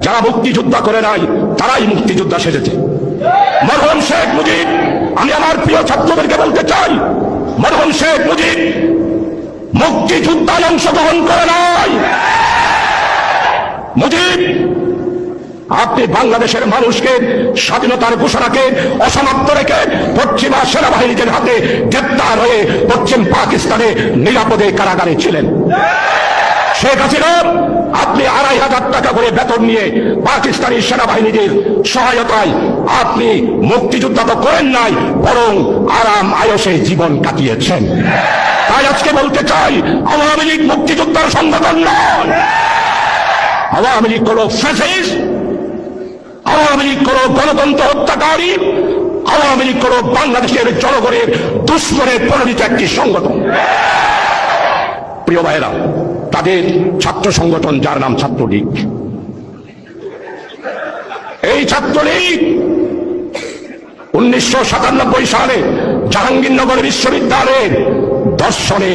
যারা মুক্তিযোদ্ধা করে নাই, তারাই মুক্তিযোদ্ধা সেজেছে। মরহম শেখ মুজিব, আমি আমার প্রিয় ছাত্রদেরকে বলতে চাই, মরহম শেখ মুজিব মুক্তিযোদ্ধায় অংশগ্রহণ করে নাই। মুজিব, আপনি বাংলাদেশের মানুষকে স্বাধীনতার ঘোষণাকে অসমাপ্ত রেখে পশ্চিমা সেনাবাহিনীদের হাতে গ্রেপ্তার হয়ে পশ্চিম পাকিস্তানে নিরাপদে কারাগারে ছিলেন। শেখ হাসিনা হাজার টাকা করে বেতন নিয়ে পাকিস্তানি সেনাবাহিনীদের সহায়তায় আপনি মুক্তিযোদ্ধা তো করেন নাই, বরং আরাম আয়সে জীবন কাটিয়েছেন। তাই আজকে বলতে চাই, আওয়ামী লীগ মুক্তিযোদ্ধার সংগঠন নয়। আওয়ামী লীগ কোন ফ্যাসিস্ট আওয়ামী লীগ কোন গণতন্ত্র হত্যাকারী, আওয়ামী লীগ কোন বাংলাদেশের জনগণের দুশ্মনের পরিণত একটি সংগঠন। প্রিয় ভাইরা তাদের ছাত্র সংগঠন যার নাম ছাত্রলীগ। এই ছাত্রলীগ উনিশশো সাতানব্বই সালে জাহাঙ্গীরনগর বিশ্ববিদ্যালয়ের দর্শনে